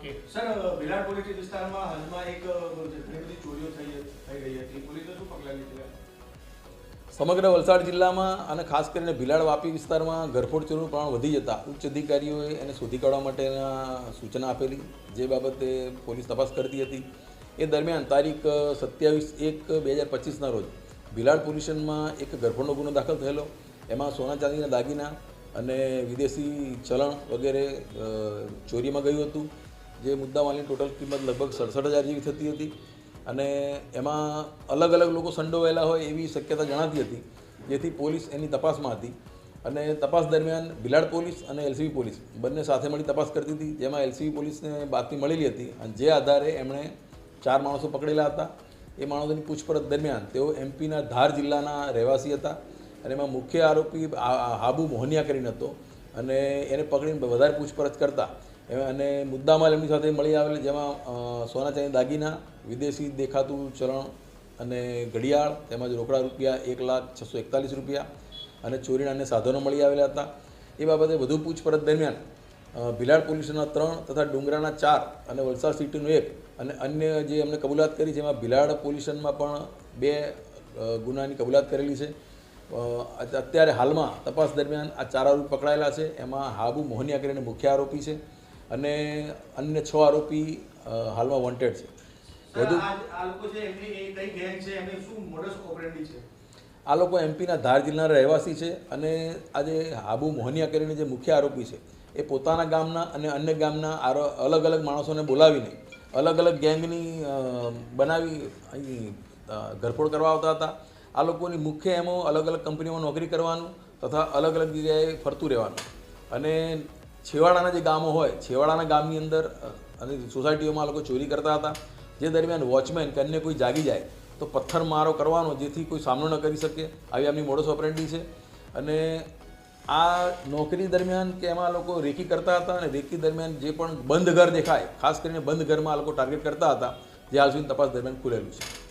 Okay. Sir વિરાટ police વિસ્તારમાં હાલમાં એક ઘણી બધી ચોરીઓ થઈ થઈ રહી હતી. પોલીસે શું પગલાં લીધેલા? સમગ્ર વલસાડ જિલ્લામાં અને ખાસ કરીને ભીલાડ વાપી વિસ્તારમાં ઘરફોડ ચોરીનું પ્રમાણ વધી જતા ઉચ્ચ અધિકારીઓએ એને શોધી કાઢવા માટેના સૂચના આપેલી. જે બાબતે પોલીસ તપાસ કરતી હતી. એ દરમિયાન તારીખ સત્યાવીસ એક બે હજાર પચીસના રોજ ભીલાડ પોલીસ એક ઘરફોડનો ગુનો દાખલ થયેલો. એમાં સોના ચાંદીના દાગીના અને વિદેશી ચલણ વગેરે ચોરીમાં ગયું હતું. જે મુદ્દામાલની ટોટલ કિંમત લગભગ સડસઠ હજાર જેવી થતી હતી અને એમાં અલગ અલગ લોકો સંડોવાયેલા હોય એવી શક્યતા જણાતી હતી, જેથી પોલીસ એની તપાસમાં હતી. અને તપાસ દરમિયાન ભિલાડ પોલીસ અને એલસીબી પોલીસ બંને સાથે મળી તપાસ કરતી હતી, જેમાં એલસીબી પોલીસને બાતમી મળેલી હતી. અને જે આધારે એમણે ચાર માણસો પકડેલા હતા. એ માણસોની પૂછપરછ દરમિયાન તેઓ એમપીના ધાર જિલ્લાના રહેવાસી હતા અને એમાં મુખ્ય આરોપી હાબુ મોહનિયા કરીને હતો. અને એને પકડીને વધારે પૂછપરછ કરતા અને મુદ્દામાલ એમની સાથે મળી આવેલ, જેમાં સોના ચાંદી દાગીના, વિદેશી દેખાતું ચલણ અને ઘડિયાળ, તેમજ રોકડા રૂપિયા એક લાખ છસો એકતાલીસ રૂપિયા અને ચોરીના અન્ય સાધનો મળી આવેલા હતા. એ બાબતે વધુ પૂછપરછ દરમિયાન ભિલાડ ભીલાડ પોલીસના ત્રણ તથા ડુંગરાના ચાર અને વલસાડ સિટીનું એક અને અન્ય જે અમને કબૂલાત કરી છે એમાં ભિલાડ પોલીસમાં પણ બે ગુનાની કબૂલાત કરેલી છે. અત્યારે હાલમાં તપાસ દરમિયાન આ ચાર આરોપી પકડાયેલા છે. એમાં હાબુ મોહનિયા કરીને મુખ્ય આરોપી છે. અને અન્ય છ આરોપી હાલમાં વોન્ટેડ છે. વધુ? આ લોકો એમપીના ધાર જિલ્લાના રહેવાસી છે અને આજે હાબુ મોહનિયા કરીને જે મુખ્ય આરોપી છે એ પોતાના ગામના અને અન્ય ગામના આરો અલગ અલગ માણસોને બોલાવીને અલગ અલગ ગેંગની બનાવી અહીં ધરપોડ ઘરફોડ કરવા આવતા હતા. આ લોકોની મુખ્ય એમો અલગ અલગ કંપનીઓમાં નોકરી કરવાનું તથા અલગ અલગ જગ્યાએ ફરતું રહેવાનું. અને છેવાડાના જે ગામો હોય, છેવાડાના ગામની અંદર અને સોસાયટીઓમાં લોકો ચોરી કરતા હતા, જે દરમિયાન વોચમેન કે અન્ય કોઈ જાગી જાય, તો પથ્થર મારો કરવાનો જેથી કોઈ સામનો ન કરી શકે, આવી આમની મોડસ ઓપરેન્ડી છે. અને આ નોકરી દરમિયાન કે એમાં લોકો રેકી કરતા હતા અને રેકી દરમિયાન જે પણ બંધ ઘર દેખાય, ખાસ કરીને બંધ ઘરમાં લોકો ટાર્ગેટ કરતા હતા, જે હાલ સુધી તપાસ દરમિયાન ખુલેલું છે.